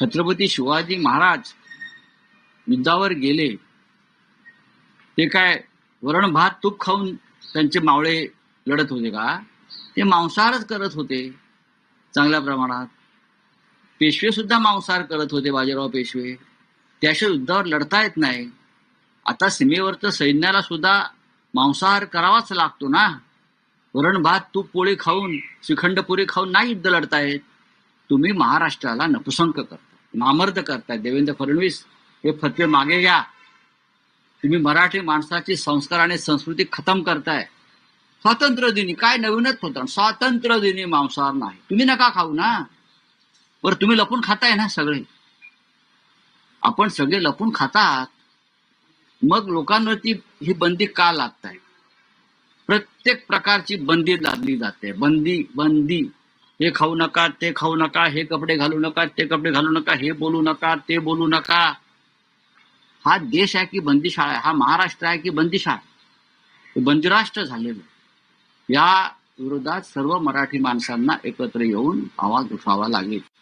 छत्रपती शिवाजी महाराज युद्धावर गेले. ते काय वरण भात तूप खाऊन त्यांचे मावळे लढत होते का? ते मांसाहारच करत होते चांगल्या प्रमाणात. पेशवे सुद्धा मांसाहार करत होते बाजीराव पेशवे. त्याशिवाय युद्धावर लढता येत नाही. आता सीमेवरचं सैन्याला सुद्धा मांसाहार करावाच लागतो ना? वरण भात तूप पोळी खाऊन श्रीखंडपुरी खाऊन नाही युद्ध लढतायत तुम्ही महाराष्ट्राला नपुसंक करता नामर्द करताय देवेंद्र फडणवीस हे फतवे मागे घ्या. तुम्ही मराठी माणसाची संस्कार आणि संस्कृती खतम करताय. स्वातंत्र्य दिनी काय नवीनच होतं? स्वातंत्र्य दिनी मांसाहार नाही. तुम्ही नका खाऊ ना. बर तुम्ही लपून खाताय ना सगळे. आपण सगळे लपून खातात. मग लोकांवरती ही बंदी का लागत आहे प्रत्येक प्रकारची बंदी लादली जाते. बंदी बंदी. हे खाऊ नका ते खाऊ नका हे कपडे घालू नका ते कपडे घालू नका हे बोलू नका ते बोलू नका. हा देश आहे की बंदिशाळा आहे हा महाराष्ट्र आहे की बंदिशाळा बंदिराष्ट्र झालेलं या विरोधात सर्व मराठी माणसांना एकत्र येऊन आवाज उठवावा लागेल.